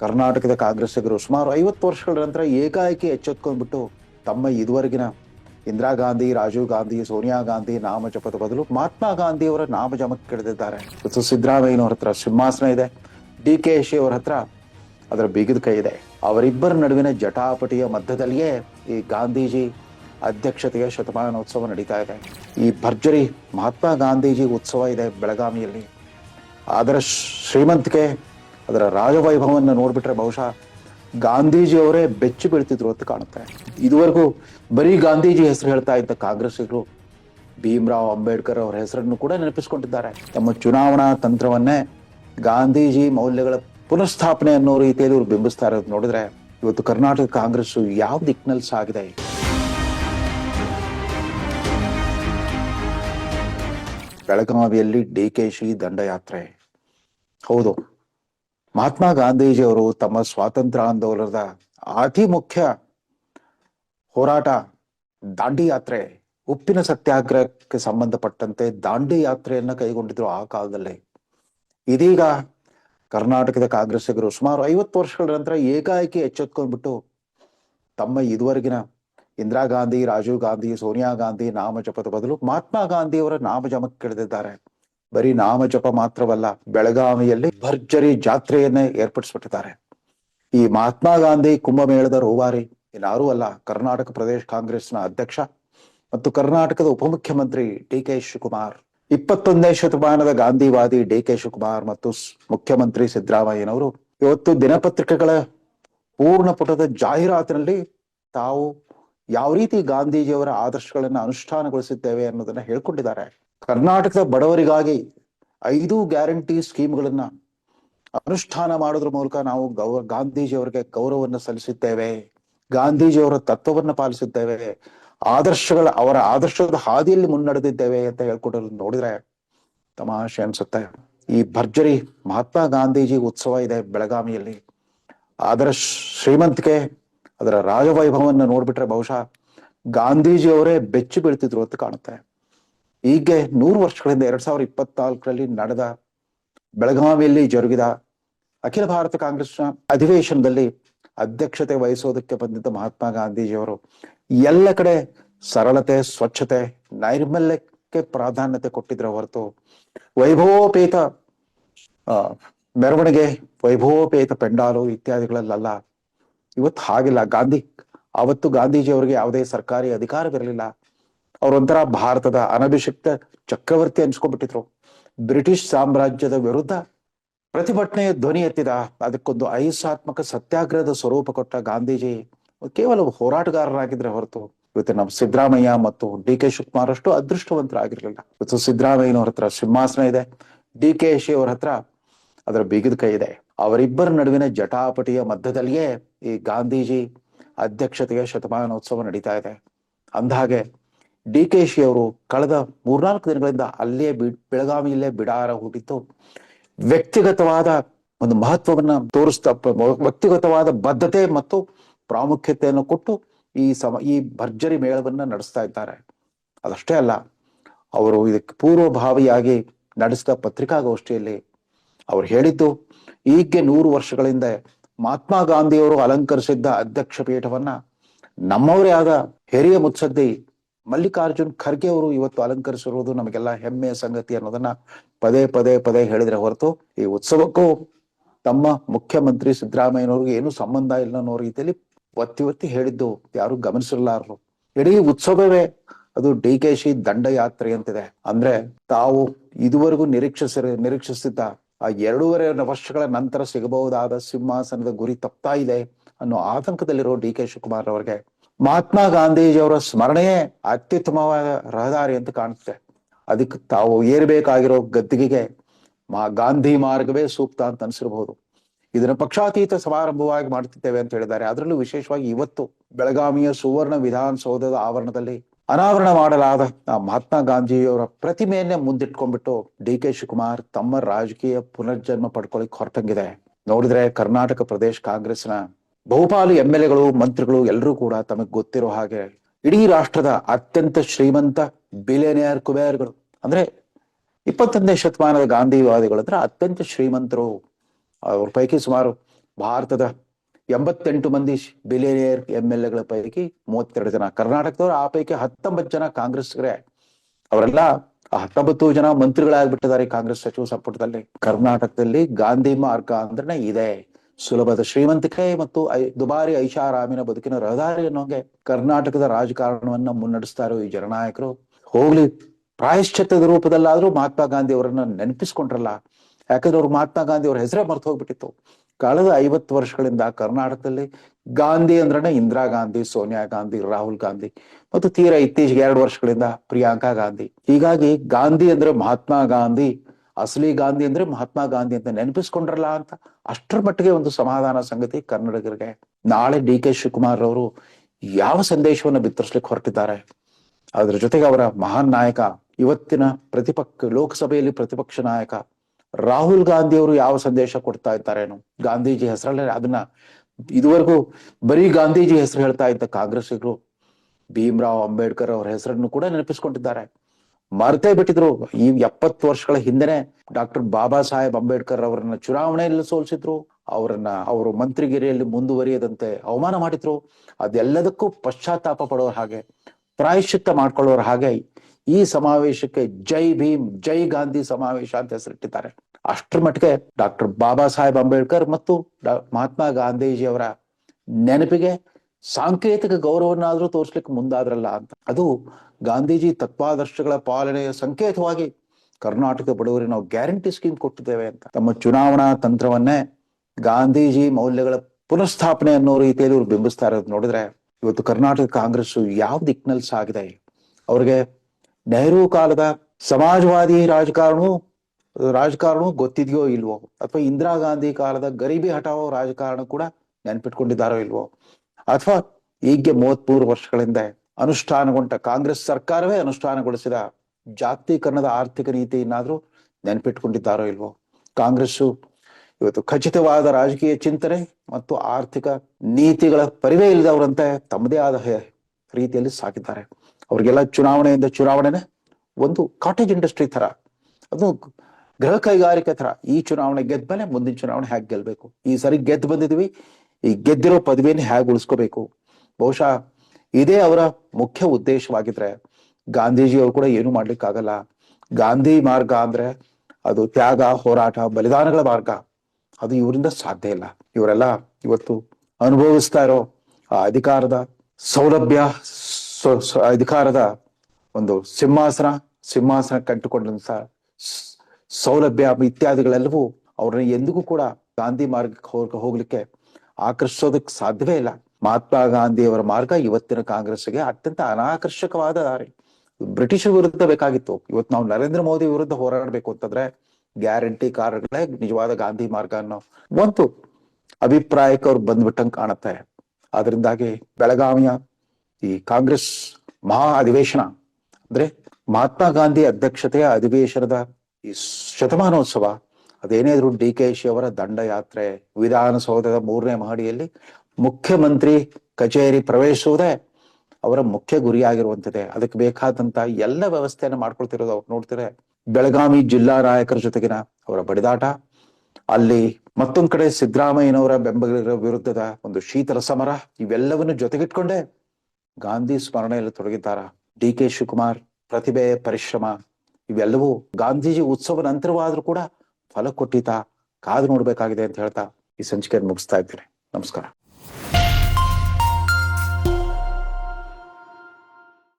ಕರ್ನಾಟಕದ ಕಾಂಗ್ರೆಸ್ಸಿಗರು ಸುಮಾರು ಐವತ್ತು ವರ್ಷಗಳ ನಂತರ ಏಕಾಏಕಿ ಎಚ್ಚೆತ್ಕೊಂಡ್ಬಿಟ್ಟು ತಮ್ಮ ಇದುವರೆಗಿನ ಇಂದಿರಾ ಗಾಂಧಿ, ರಾಜೀವ್ ಗಾಂಧಿ, ಸೋನಿಯಾ ಗಾಂಧಿ ನಾಮಜಪದ ಬದಲು ಮಹಾತ್ಮ ಗಾಂಧಿಯವರ ನಾಮಜಪಕ್ಕೆ ಕೆಳೆದಿದ್ದಾರೆ ಮತ್ತು ಸಿದ್ದರಾಮಯ್ಯನವ್ರ ಹತ್ರ ಸಿಂಹಾಸನ ಇದೆ. ಡಿ ಕೆ ಶಿ ಅವರ ಹತ್ರ ಅದರ ಬಿಗಿದ ಕೈ ಇದೆ. ಅವರಿಬ್ಬರ ನಡುವಿನ ಜಟಾಪಟಿಯ ಮಧ್ಯದಲ್ಲಿಯೇ ಈ ಗಾಂಧೀಜಿ ಅಧ್ಯಕ್ಷತೆಯ ಶತಮಾನೋತ್ಸವ ನಡೀತಾ ಇದೆ. ಈ ಭರ್ಜರಿ ಮಹಾತ್ಮ ಗಾಂಧೀಜಿ ಉತ್ಸವ ಇದೆ ಬೆಳಗಾವಿಯಲ್ಲಿ. ಆದರೆ ಶ್ರೀಮಂತಿಕೆ ಅದರ ರಾಜವೈಭವವನ್ನು ನೋಡ್ಬಿಟ್ರೆ ಬಹುಶಃ ಗಾಂಧೀಜಿ ಅವರೇ ಬೆಚ್ಚಿ ಬೀಳ್ತಿದ್ರು ಅಂತ ಕಾಣುತ್ತೆ. ಇದುವರೆಗೂ ಬರೀ ಗಾಂಧೀಜಿ ಹೆಸರು ಹೇಳ್ತಾ ಇದ್ದ ಕಾಂಗ್ರೆಸ್ಸಿಗರು ಭೀಮರಾವ್ ಅಂಬೇಡ್ಕರ್ ಅವರ ಹೆಸರನ್ನು ಕೂಡ ನೆನಪಿಸಿಕೊಂಡಿದ್ದಾರೆ. ತಮ್ಮ ಚುನಾವಣಾ ತಂತ್ರವನ್ನೇ ಗಾಂಧೀಜಿ ಮೌಲ್ಯಗಳ ಪುನಃಸ್ಥಾಪನೆ ಅನ್ನೋ ರೀತಿಯಲ್ಲಿ ಇವರು ಬಿಂಬಿಸ್ತಾ ಇರೋದು ನೋಡಿದ್ರೆ ಇವತ್ತು ಕರ್ನಾಟಕ ಕಾಂಗ್ರೆಸ್ ಯಾವ ದಿಕ್ಕಿನಲ್ಲಿ ಸಾಗಿದೆ? ಬೆಳಗಾವಿಯಲ್ಲಿ ಡಿ ಕೆ ಶಿ ದಂಡಯಾತ್ರೆ. ಹೌದು ಮಹಾತ್ಮ ಗಾಂಧೀಜಿಯವರು ತಮ್ಮ ಸ್ವಾತಂತ್ರ್ಯ ಆಂದೋಲನದ ಅತಿ ಮುಖ್ಯ ಹೋರಾಟ ದಾಂಡಿ ಯಾತ್ರೆ, ಉಪ್ಪಿನ ಸತ್ಯಾಗ್ರಹಕ್ಕೆ ಸಂಬಂಧಪಟ್ಟಂತೆ ದಾಂಡಿ ಯಾತ್ರೆಯನ್ನ ಕೈಗೊಂಡಿದ್ರು ಆ ಕಾಲದಲ್ಲಿ. ಇದೀಗ ಕರ್ನಾಟಕದ ಕಾಂಗ್ರೆಸ್ಸಿಗರು ಸುಮಾರು ಐವತ್ತು ವರ್ಷಗಳ ನಂತರ ಏಕಾಏಕಿ ಎಚ್ಚೆತ್ಕೊಂಡ್ಬಿಟ್ಟು ತಮ್ಮ ಇದುವರೆಗಿನ ಇಂದಿರಾ ಗಾಂಧಿ, ರಾಜೀವ್ ಗಾಂಧಿ, ಸೋನಿಯಾ ಗಾಂಧಿ ನಾಮಜಪದ ಬದಲು ಮಹಾತ್ಮ ಗಾಂಧಿಯವರ ನಾಮಜಪಕ್ಕೆ ಕೆಳೆದಿದ್ದಾರೆ ಬರೀ ನಾಮಜಪ ಮಾತ್ರವಲ್ಲ, ಬೆಳಗಾವಿಯಲ್ಲಿ ಭರ್ಜರಿ ಜಾತ್ರೆಯನ್ನೇ ಏರ್ಪಡಿಸ್ಬಿಟ್ಟಿದ್ದಾರೆ. ಈ ಮಹಾತ್ಮ ಗಾಂಧಿ ಕುಂಭಮೇಳದ ರೂವಾರಿ ಇನ್ನಾರೂ ಅಲ್ಲ, ಕರ್ನಾಟಕ ಪ್ರದೇಶ ಕಾಂಗ್ರೆಸ್ನ ಅಧ್ಯಕ್ಷ ಮತ್ತು ಕರ್ನಾಟಕದ ಉಪಮುಖ್ಯಮಂತ್ರಿ ಡಿ ಕೆ ಶಿವಕುಮಾರ್. ಇಪ್ಪತ್ತೊಂದನೇ ಶತಮಾನದ ಗಾಂಧಿವಾದಿ ಡಿ ಕೆ ಶಿವಕುಮಾರ್ ಮತ್ತು ಮುಖ್ಯಮಂತ್ರಿ ಸಿದ್ದರಾಮಯ್ಯನವರು ಇವತ್ತು ದಿನಪತ್ರಿಕೆಗಳ ಪೂರ್ಣ ಪುಟದ ಜಾಹೀರಾತಿನಲ್ಲಿ ತಾವು ಯಾವ ರೀತಿ ಗಾಂಧೀಜಿಯವರ ಆದರ್ಶಗಳನ್ನು ಅನುಷ್ಠಾನಗೊಳಿಸಿದ್ದೇವೆ ಅನ್ನೋದನ್ನ ಹೇಳ್ಕೊಂಡಿದ್ದಾರೆ. ಕರ್ನಾಟಕದ ಬಡವರಿಗಾಗಿ ಐದು ಗ್ಯಾರಂಟಿ ಸ್ಕೀಮ್ಗಳನ್ನ ಅನುಷ್ಠಾನ ಮಾಡೋದ್ರ ಮೂಲಕ ನಾವು ಗೌ, ಗಾಂಧೀಜಿಯವರಿಗೆ ಗೌರವವನ್ನು ಸಲ್ಲಿಸಿದ್ದೇವೆ. ಗಾಂಧೀಜಿಯವರ ತತ್ವವನ್ನು ಪಾಲಿಸಿದ್ದೇವೆ. ಆದರ್ಶಗಳ, ಅವರ ಆದರ್ಶದ ಹಾದಿಯಲ್ಲಿ ಮುನ್ನಡೆದಿದ್ದೇವೆ ಅಂತ ಹೇಳ್ಕೊಟ್ಟು ನೋಡಿದ್ರೆ ತಮಾಷೆ ಅನ್ಸುತ್ತೆ. ಈ ಭರ್ಜರಿ ಮಹಾತ್ಮ ಗಾಂಧೀಜಿ ಉತ್ಸವ ಇದೆ ಬೆಳಗಾವಿಯಲ್ಲಿ. ಅದರ ಶ್ರೀಮಂತಿಕೆ ಅದರ ರಾಜವೈಭವವನ್ನು ನೋಡ್ಬಿಟ್ರೆ ಬಹುಶಃ ಗಾಂಧೀಜಿಯವರೇ ಬೆಚ್ಚಿ ಬೀಳ್ತಿದ್ರು ಅಂತ ಕಾಣುತ್ತೆ. ಹೀಗೆ ನೂರು ವರ್ಷಗಳಿಂದ ಎರಡ್ ಸಾವಿರದ ಇಪ್ಪತ್ನಾಲ್ಕರಲ್ಲಿ ನಡೆದ ಬೆಳಗಾವಿಯಲ್ಲಿ ಜರುಗಿದ ಅಖಿಲ ಭಾರತ ಕಾಂಗ್ರೆಸ್ನ ಅಧಿವೇಶನದಲ್ಲಿ ಅಧ್ಯಕ್ಷತೆ ವಹಿಸೋದಕ್ಕೆ ಬಂದಿದ್ದ ಮಹಾತ್ಮ ಗಾಂಧೀಜಿಯವರು ಎಲ್ಲ ಕಡೆ ಸರಳತೆ, ಸ್ವಚ್ಛತೆ, ನೈರ್ಮಲ್ಯಕ್ಕೆ ಪ್ರಾಧಾನ್ಯತೆ ಕೊಟ್ಟಿದ್ರೆ ಹೊರತು ವೈಭವೋಪೇತ ಮೆರವಣಿಗೆ, ವೈಭವೋಪೇತ ಪೆಂಡಾಲು ಇತ್ಯಾದಿಗಳಲ್ಲ ಇವತ್ತು ಹಾಗಿಲ್ಲ. ಗಾಂಧಿ, ಅವತ್ತು ಗಾಂಧೀಜಿಯವರಿಗೆ ಯಾವುದೇ ಸರ್ಕಾರಿ ಅಧಿಕಾರವಿರಲಿಲ್ಲ. ಅವರೊಂಥರ ಭಾರತದ ಅನಭಿಷಿಕ್ತ ಚಕ್ರವರ್ತಿ ಅನ್ಸ್ಕೊಂಡ್ಬಿಟ್ಟಿದ್ರು. ಬ್ರಿಟಿಷ್ ಸಾಮ್ರಾಜ್ಯದ ವಿರುದ್ಧ ಪ್ರತಿಭಟನೆಯ ಧ್ವನಿ ಎತ್ತಿದ ಅದಕ್ಕೊಂದು ಅಹಿಂಸಾತ್ಮಕ ಸತ್ಯಾಗ್ರಹದ ಸ್ವರೂಪ ಕೊಟ್ಟ ಗಾಂಧೀಜಿ ಕೇವಲ ಹೋರಾಟಗಾರರಾಗಿದ್ರೆ ಹೊರತು ಇವತ್ತು ನಮ್ಮ ಸಿದ್ದರಾಮಯ್ಯ ಮತ್ತು ಡಿ ಕೆ ಶಿವಕುಮಾರ್ ಅಷ್ಟು ಅದೃಷ್ಟವಂತರಾಗಿರ್ಲಿಲ್ಲ. ಇವತ್ತು ಸಿದ್ದರಾಮಯ್ಯನವ್ರ ಹತ್ರ ಸಿಂಹಾಸನ ಇದೆ, ಡಿ ಕೆ ಶಿ ಅವ್ರ ಹತ್ರ ಅದರ ಬೀಗದ ಕೈ ಇದೆ. ಅವರಿಬ್ಬರ ನಡುವಿನ ಜಟಾಪಟಿಯ ಮಧ್ಯದಲ್ಲಿಯೇ ಈ ಗಾಂಧೀಜಿ ಅಧ್ಯಕ್ಷತೆಯ ಶತಮಾನೋತ್ಸವ ನಡೀತಾ ಇದೆ. ಅಂದಹಾಗೆ ಡಿ ಕೆ ಶಿ ಅವರು ಕಳೆದ ಮೂರ್ನಾಲ್ಕು ದಿನಗಳಿಂದ ಅಲ್ಲೇ ಬಿ, ಬೆಳಗಾವಿಯಲ್ಲೇ ಬಿಡಾರ ಹೂಡಿದ್ದು ವ್ಯಕ್ತಿಗತವಾದ ಒಂದು ಮಹತ್ವವನ್ನ ತೋರಿಸ್ತಾ, ವ್ಯಕ್ತಿಗತವಾದ ಬದ್ಧತೆ ಮತ್ತು ಪ್ರಾಮುಖ್ಯತೆಯನ್ನು ಕೊಟ್ಟು ಈ ಸಮ, ಈ ಭರ್ಜರಿ ಮೇಳವನ್ನ ನಡೆಸ್ತಾ ಇದ್ದಾರೆ. ಅದಷ್ಟೇ ಅಲ್ಲ, ಅವರು ಇದಕ್ಕೆ ಪೂರ್ವಭಾವಿಯಾಗಿ ನಡೆಸಿದ ಪತ್ರಿಕಾಗೋಷ್ಠಿಯಲ್ಲಿ ಅವ್ರು ಹೇಳಿದ್ದು ಈಗ್ಗೆ ನೂರು ವರ್ಷಗಳಿಂದ ಮಹಾತ್ಮ ಗಾಂಧಿಯವರು ಅಲಂಕರಿಸಿದ್ದ ಅಧ್ಯಕ್ಷ ಪೀಠವನ್ನ ನಮ್ಮವರೇ ಆದ ಹಿರಿಯ ಮುತ್ಸದ್ದಿ ಮಲ್ಲಿಕಾರ್ಜುನ್ ಖರ್ಗೆ ಅವರು ಇವತ್ತು ಅಲಂಕರಿಸಿರುವುದು ನಮಗೆಲ್ಲ ಹೆಮ್ಮೆಯ ಸಂಗತಿ ಅನ್ನೋದನ್ನ ಪದೇ ಪದೇ ಪದೇ ಹೇಳಿದ್ರೆ ಹೊರತು ಈ ಉತ್ಸವಕ್ಕೂ ತಮ್ಮ ಮುಖ್ಯಮಂತ್ರಿ ಸಿದ್ದರಾಮಯ್ಯನವ್ರಿಗೆ ಏನು ಸಂಬಂಧ ಇಲ್ಲ ಅನ್ನೋ ರೀತಿಯಲ್ಲಿ ಒತ್ತಿ ಒತ್ತಿ ಹೇಳಿದ್ದು ಯಾರು ಗಮನಿಸಿರಲಾರರು ಇಡೀ ಉತ್ಸವವೇ ಅದು ಡಿ ಕೆ ಶಿ ದಂಡಯಾತ್ರೆ ಅಂತಿದೆ. ಅಂದ್ರೆ ತಾವು ಇದುವರೆಗೂ ನಿರೀಕ್ಷಿಸಿರ ನಿರೀಕ್ಷಿಸಿದ್ದ ಆ ಎರಡೂವರೆ ವರ್ಷಗಳ ನಂತರ ಸಿಗಬಹುದಾದ ಸಿಂಹಾಸನದ ಗುರಿ ತಪ್ತಾ ಇದೆ ಅನ್ನೋ ಆತಂಕದಲ್ಲಿರೋ ಡಿ ಕೆ ಶಿವಕುಮಾರ್ ಅವರಿಗೆ ಮಹಾತ್ಮ ಗಾಂಧೀಜಿಯವರ ಸ್ಮರಣೆಯೇ ಅತ್ಯುತ್ತಮವಾದ ರಹದಾರಿ ಅಂತ ಕಾಣುತ್ತೆ. ಅದಕ್ಕೆ ತಾವು ಏರ್ಬೇಕಾಗಿರೋ ಗದ್ದಿಗೆಗೆ ಮಾ ಗಾಂಧಿ ಮಾರ್ಗವೇ ಸೂಕ್ತ ಅಂತ ಅನ್ಸಿರ್ಬಹುದು ಇದನ್ನ ಪಕ್ಷಾತೀತ ಸಮಾರಂಭವಾಗಿ ಮಾಡ್ತಿದ್ದೇವೆ ಅಂತ ಹೇಳಿದ್ದಾರೆ. ಅದರಲ್ಲೂ ವಿಶೇಷವಾಗಿ ಇವತ್ತು ಬೆಳಗಾವಿಯ ಸುವರ್ಣ ವಿಧಾನಸೌಧದ ಆವರಣದಲ್ಲಿ ಅನಾವರಣ ಮಾಡಲಾದ ಮಹಾತ್ಮ ಗಾಂಧಿಯವರ ಪ್ರತಿಮೆಯನ್ನೇ ಮುಂದಿಟ್ಕೊಂಡ್ಬಿಟ್ಟು ಡಿ ಕೆ ಶಿವಕುಮಾರ್ ತಮ್ಮ ರಾಜಕೀಯ ಪುನರ್ಜನ್ಮ ಪಡ್ಕೊಳ್ಳಿಕ್ ಹೊರಟಂಗಿದೆ. ನೋಡಿದ್ರೆ ಕರ್ನಾಟಕ ಪ್ರದೇಶ ಕಾಂಗ್ರೆಸ್ನ ಬಹುಪಾಲು ಎಂ ಎಲ್ ಎಗಳು ಮಂತ್ರಿಗಳು ಎಲ್ಲರೂ ಕೂಡ ತಮಗೆ ಗೊತ್ತಿರೋ ಹಾಗೆ ಇಡೀ ರಾಷ್ಟ್ರದ ಅತ್ಯಂತ ಶ್ರೀಮಂತ ಬಿಲೇನಿಯರ್ ಕುಬೇರ್ಗಳು. ಅಂದ್ರೆ ಇಪ್ಪತ್ತೊಂದನೇ ಶತಮಾನದ ಗಾಂಧಿವಾದಿಗಳು ಅಂದ್ರೆ ಅತ್ಯಂತ ಶ್ರೀಮಂತರು, ಅವ್ರ ಪೈಕಿ ಸುಮಾರು ಭಾರತದ ಎಂಬತ್ತೆಂಟು ಮಂದಿ ಬಿಲಿಯನಿಯರ್ ಎಂ ಎಲ್ ಎಗಳ ಪೈಕಿ ಮೂವತ್ತೆರಡು ಜನ, ಕರ್ನಾಟಕದವರು ಆ ಪೈಕಿ ಹತ್ತೊಂಬತ್ತು ಜನ ಕಾಂಗ್ರೆಸ್ಗರೇ ಅವರೆಲ್ಲ ಹತ್ತೊಂಬತ್ತು ಜನ ಮಂತ್ರಿಗಳಾಗ್ಬಿಟ್ಟಿದ್ದಾರೆ ಕಾಂಗ್ರೆಸ್ ಸಚಿವ ಸಂಪುಟದಲ್ಲಿ. ಕರ್ನಾಟಕದಲ್ಲಿ ಗಾಂಧಿ ಮಾರ್ಗ ಅಂದ್ರೆ ಇದೆ. ಸುಲಭದ ಶ್ರೀಮಂತಿಕೆ ಮತ್ತು ಐ- ದುಬಾರಿ ಐಷಾರಾಮಿನ ಬದುಕಿನ ರಹದಾರಿ ಅನ್ನೋಂಗೆ ಕರ್ನಾಟಕದ ರಾಜಕಾರಣವನ್ನ ಮುನ್ನಡೆಸ್ತಾರೋ ಈ ಜನನಾಯಕರು. ಹೋಗ್ಲಿ, ಪ್ರಾಯಶ್ಚಿತ್ತದ ರೂಪದಲ್ಲಾದ್ರೂ ಮಹಾತ್ಮ ಗಾಂಧಿ ಅವರನ್ನ ನೆನಪಿಸ್ಕೊಂಡ್ರಲ್ಲ. ಯಾಕಂದ್ರೆ ಅವ್ರು ಮಹಾತ್ಮ ಗಾಂಧಿ ಅವ್ರ ಹೆಸರೇ ಮರ್ತು ಹೋಗ್ಬಿಟ್ಟಿತ್ತು. ಕಳೆದ ಐವತ್ತು ವರ್ಷಗಳಿಂದ ಕರ್ನಾಟಕದಲ್ಲಿ ಗಾಂಧಿ ಅಂದ್ರೆ ಇಂದಿರಾ ಗಾಂಧಿ, ಸೋನಿಯಾ ಗಾಂಧಿ, ರಾಹುಲ್ ಗಾಂಧಿ ಮತ್ತು ತೀರಾ ಇತ್ತೀಚೆಗೆ ಎರಡು ವರ್ಷಗಳಿಂದ ಪ್ರಿಯಾಂಕಾ ಗಾಂಧಿ. ಹೀಗಾಗಿ ಗಾಂಧಿ ಅಂದ್ರೆ ಮಹಾತ್ಮ ಗಾಂಧಿ. ಅಸಲಿ ಗಾಂಧಿ ಅಂದ್ರೆ ಮಹಾತ್ಮ ಗಾಂಧಿ ಅಂತ ನೆನಪಿಸ್ಕೊಂಡ್ರಲ್ಲ ಅಂತ? ಅಷ್ಟರ ಮಟ್ಟಿಗೆ ಒಂದು ಸಮಾಧಾನ ಸಂಗತಿ ಕನ್ನಡಿಗರಿಗೆ ನಾಳೆ ಡಿ ಕೆ ಶಿವಕುಮಾರ್ ಅವರು ಯಾವ ಸಂದೇಶವನ್ನು ಬಿತ್ತರಿಸ್ಲಿಕ್ಕೆ ಹೊರಟಿದ್ದಾರೆ? ಅದ್ರ ಜೊತೆಗೆ ಅವರ ಮಹಾನ್ ನಾಯಕ, ಇವತ್ತಿನ ಪ್ರತಿಪಕ್ಷ, ಲೋಕಸಭೆಯಲ್ಲಿ ಪ್ರತಿಪಕ್ಷ ನಾಯಕ ರಾಹುಲ್ ಗಾಂಧಿ ಅವರು ಯಾವ ಸಂದೇಶ ಕೊಡ್ತಾ ಇದ್ದಾರೇನು ಗಾಂಧೀಜಿ ಹೆಸರಲ್ಲೇ ಅದನ್ನ ಇದುವರೆಗೂ ಬರೀ ಗಾಂಧೀಜಿ ಹೆಸರು ಹೇಳ್ತಾ ಇದ್ದ ಕಾಂಗ್ರೆಸ್ಸಿಗರು ಭೀಮ್ರಾವ್ ಅಂಬೇಡ್ಕರ್ ಅವರ ಹೆಸರನ್ನು ಕೂಡ ನೆನಪಿಸ್ಕೊಂಡಿದ್ದಾರೆ. ಮರ್ತೇ ಬಿಟ್ಟಿದ್ರು. ಈ ಎಪ್ಪತ್ತು ವರ್ಷಗಳ ಹಿಂದೆನೆ ಡಾಕ್ಟರ್ ಬಾಬಾ ಸಾಹೇಬ್ ಅಂಬೇಡ್ಕರ್ ಅವರನ್ನ ಚುನಾವಣೆಯಲ್ಲಿ ಸೋಲಿಸಿದ್ರು. ಅವರನ್ನ, ಅವರು ಮಂತ್ರಿಗಿರಿಯಲ್ಲಿ ಮುಂದುವರಿಯದಂತೆ ಅವಮಾನ ಮಾಡಿದ್ರು. ಅದೆಲ್ಲದಕ್ಕೂ ಪಶ್ಚಾತ್ತಾಪ ಪಡೋರ ಹಾಗೆ, ಪ್ರಾಯಶ್ಚಿತ್ತ ಮಾಡ್ಕೊಳ್ಳೋರ ಹಾಗೆ ಈ ಸಮಾವೇಶಕ್ಕೆ ಜೈ ಭೀಮ್, ಜೈ ಗಾಂಧಿ ಸಮಾವೇಶ ಅಂತ ಹೆಸರಿಟ್ಟಿದ್ದಾರೆ. ಅಷ್ಟರ ಮಟ್ಟಿಗೆ ಡಾಕ್ಟರ್ ಬಾಬಾ ಸಾಹೇಬ್ ಅಂಬೇಡ್ಕರ್ ಮತ್ತು ಮಹಾತ್ಮ ಗಾಂಧೀಜಿ ಅವರ ನೆನಪಿಗೆ ಸಾಂಕೇತಿಕ ಗೌರವನ್ನಾದರೂ ತೋರಿಸ್ಲಿಕ್ಕೆ ಮುಂದಾದ್ರಲ್ಲ ಅಂತ. ಅದು ಗಾಂಧೀಜಿ ತತ್ವಾದರ್ಶಗಳ ಪಾಲನೆಯ ಸಂಕೇತವಾಗಿ ಕರ್ನಾಟಕ ಬಡವರಿಗೆ ನಾವು ಗ್ಯಾರಂಟಿ ಸ್ಕೀಮ್ ಕೊಟ್ಟಿದ್ದೇವೆ ಅಂತ. ತಮ್ಮ ಚುನಾವಣಾ ತಂತ್ರವನ್ನೇ ಗಾಂಧೀಜಿ ಮೌಲ್ಯಗಳ ಪುನಃಸ್ಥಾಪನೆ ಅನ್ನೋ ರೀತಿಯಲ್ಲಿ ಇವರು ಬಿಂಬಿಸ್ತಾ ನೋಡಿದ್ರೆ ಇವತ್ತು ಕರ್ನಾಟಕ ಕಾಂಗ್ರೆಸ್ ಯಾವ ದಿಕ್ಕಿನಲ್ಲಿ ಸಾಗಿದೆ? ಅವ್ರಿಗೆ ನೆಹರು ಕಾಲದ ಸಮಾಜವಾದಿ ರಾಜಕಾರಣ ರಾಜಕಾರಣ ಗೊತ್ತಿದೆಯೋ ಇಲ್ವೋ? ಅಥವಾ ಇಂದಿರಾ ಗಾಂಧಿ ಕಾಲದ ಗರೀಬಿ ಹಟಾವೋ ರಾಜಕಾರಣ ಕೂಡ ನೆನ್ಪಿಟ್ಕೊಂಡಿದ್ದಾರೋ ಇಲ್ವೋ? ಅಥವಾ ಈಗ್ಗೆ ಮೂವತ್ಮೂರು ವರ್ಷಗಳಿಂದ ಅನುಷ್ಠಾನಗೊಂಡ ಕಾಂಗ್ರೆಸ್ ಸರ್ಕಾರವೇ ಅನುಷ್ಠಾನಗೊಳಿಸಿದ ಜಾಗತೀಕರಣದ ಆರ್ಥಿಕ ನೀತಿಯನ್ನಾದ್ರೂ ನೆನ್ಪಿಟ್ಕೊಂಡಿದ್ದಾರೋ ಇಲ್ವೋ? ಕಾಂಗ್ರೆಸ್ಸು ಇವತ್ತು ಖಚಿತವಾದ ರಾಜಕೀಯ ಚಿಂತನೆ ಮತ್ತು ಆರ್ಥಿಕ ನೀತಿಗಳ ಪರಿವೇ ಇಲ್ಲದವರಂತೆ ತಮ್ಮದೇ ಆದ ರೀತಿಯಲ್ಲಿ ಸಾಕಿದ್ದಾರೆ ಅವ್ರಿಗೆಲ್ಲ ಚುನಾವಣೆಯಿಂದ ಚುನಾವಣೆನೆ ಒಂದು ಕಾಟೇಜ್ ಇಂಡಸ್ಟ್ರಿ ತರ ಅದು ಗೃಹ ಕೈಗಾರಿಕೆ ತರ ಈ ಚುನಾವಣೆ ಗೆದ್ದ ಮೇಲೆ ಮುಂದಿನ ಚುನಾವಣೆ ಹೇಗೆ ಗೆಲ್ಬೇಕು? ಈ ಸರಿ ಗೆದ್ದು ಬಂದಿದ್ವಿ ಈ ಗೆದ್ದಿರೋ ಪದವಿಯನ್ನು ಹೇಗೆ ಉಳಿಸ್ಕೋಬೇಕು? ಬಹುಶಃ ಇದೇ ಅವರ ಮುಖ್ಯ ಉದ್ದೇಶವಾಗಿದ್ರೆ ಗಾಂಧೀಜಿ ಅವರು ಕೂಡ ಏನು ಮಾಡ್ಲಿಕ್ಕಾಗಲ್ಲ. ಗಾಂಧಿ ಮಾರ್ಗ ಅಂದ್ರೆ ಅದು ತ್ಯಾಗ, ಹೋರಾಟ, ಬಲಿದಾನಗಳ ಮಾರ್ಗ. ಅದು ಇವರಿಂದ ಸಾಧ್ಯ ಇಲ್ಲ. ಇವರೆಲ್ಲ ಇವತ್ತು ಅನುಭವಿಸ್ತಾ ಇರೋ ಆ ಅಧಿಕಾರದ ಸೌಲಭ್ಯ ಅಧಿಕಾರದ ಒಂದು ಸಿಂಹಾಸನ ಸಿಂಹಾಸನ ಕಂಡುಕೊಂಡಂತ ಸ್- ಸೌಲಭ್ಯ ಇತ್ಯಾದಿಗಳೆಲ್ಲವೂ ಅವ್ರನ್ನ ಎಂದಿಗೂ ಕೂಡ ಗಾಂಧಿ ಮಾರ್ಗಕ್ಕೆ ಹೋಗ್ ಹೋಗ್ಲಿಕ್ಕೆ ಆಕರ್ಷಿಸೋದಕ್ಕೆ ಸಾಧ್ಯವೇ ಇಲ್ಲ. ಮಹಾತ್ಮ ಗಾಂಧಿಯವರ ಮಾರ್ಗ ಇವತ್ತಿನ ಕಾಂಗ್ರೆಸ್ಗೆ ಅತ್ಯಂತ ಅನಾಕರ್ಷಕವಾದ ದಾರಿ. ಬ್ರಿಟಿಷ್ ವಿರುದ್ಧ ಬೇಕಾಗಿತ್ತು. ಇವತ್ತು ನಾವು ನರೇಂದ್ರ ಮೋದಿ ವಿರುದ್ಧ ಹೋರಾಡಬೇಕು ಅಂತಂದ್ರೆ ಗ್ಯಾರಂಟಿ ಕಾರ್ಡ್ಗಳೇ ನಿಜವಾದ ಗಾಂಧಿ ಮಾರ್ಗ ಅನ್ನೋ ಒಂದು ಅಭಿಪ್ರಾಯಕ್ಕೆ ಅವ್ರು ಬಂದ್ಬಿಟ್ಟಂಗೆ ಕಾಣುತ್ತೆ. ಅದರಿಂದಾಗಿ ಬೆಳಗಾವಿಯ ಈ ಕಾಂಗ್ರೆಸ್ ಮಹಾ ಅಧಿವೇಶನ ಅಂದ್ರೆ ಮಹಾತ್ಮ ಗಾಂಧಿ ಅಧ್ಯಕ್ಷತೆಯ ಅಧಿವೇಶನದ ಈ ಶತಮಾನೋತ್ಸವ ಅದೇನೇ ಇದ್ರು ಡಿ ಕೆ ಶಿ ಅವರ ದಂಡಯಾತ್ರೆ ವಿಧಾನಸೌಧದ ಮೂರನೇ ಮಹಡಿಯಲ್ಲಿ ಮುಖ್ಯಮಂತ್ರಿ ಕಚೇರಿ ಪ್ರವೇಶಿಸುವುದೇ ಅವರ ಮುಖ್ಯ ಗುರಿಯಾಗಿರುವಂತಿದೆ ಅದಕ್ಕೆ ಬೇಕಾದಂತ ಎಲ್ಲ ವ್ಯವಸ್ಥೆಯನ್ನು ಮಾಡ್ಕೊಳ್ತಿರೋದು ಅವ್ರು ನೋಡ್ತಾರೆ ಬೆಳಗಾವಿ ಜಿಲ್ಲಾ ನಾಯಕರ ಜೊತೆಗಿನ ಅವರ ಬಡಿದಾಟ. ಅಲ್ಲಿ ಮತ್ತೊಂದ್ ಕಡೆ ಸಿದ್ದರಾಮಯ್ಯನವರ ಬೆಂಬಲಿಗರ ವಿರುದ್ಧದ ಒಂದು ಶೀತಲ ಸಮರ. ಇವೆಲ್ಲವನ್ನು ಜೊತೆಗಿಟ್ಕೊಂಡೇ ಗಾಂಧಿ ಸ್ಮರಣೆಯಲ್ಲಿ ತೊಡಗಿದ್ದಾರ ಡಿ ಕೆ ಶಿವಕುಮಾರ್. ಪ್ರತಿಭೆ, ಪರಿಶ್ರಮ, ಇವೆಲ್ಲವೂ ಗಾಂಧೀಜಿ ಉತ್ಸವ ನಂತರವಾದ್ರೂ ಕೂಡ ಫಲ ಕೊಟ್ಟಿತಾ ಕಾದು ನೋಡ್ಬೇಕಾಗಿದೆ ಅಂತ ಹೇಳ್ತಾ ಈ ಸಂಚಿಕೆಯನ್ನು ಮುಗಿಸ್ತಾ ಇದ್ದೇನೆ. ನಮಸ್ಕಾರ.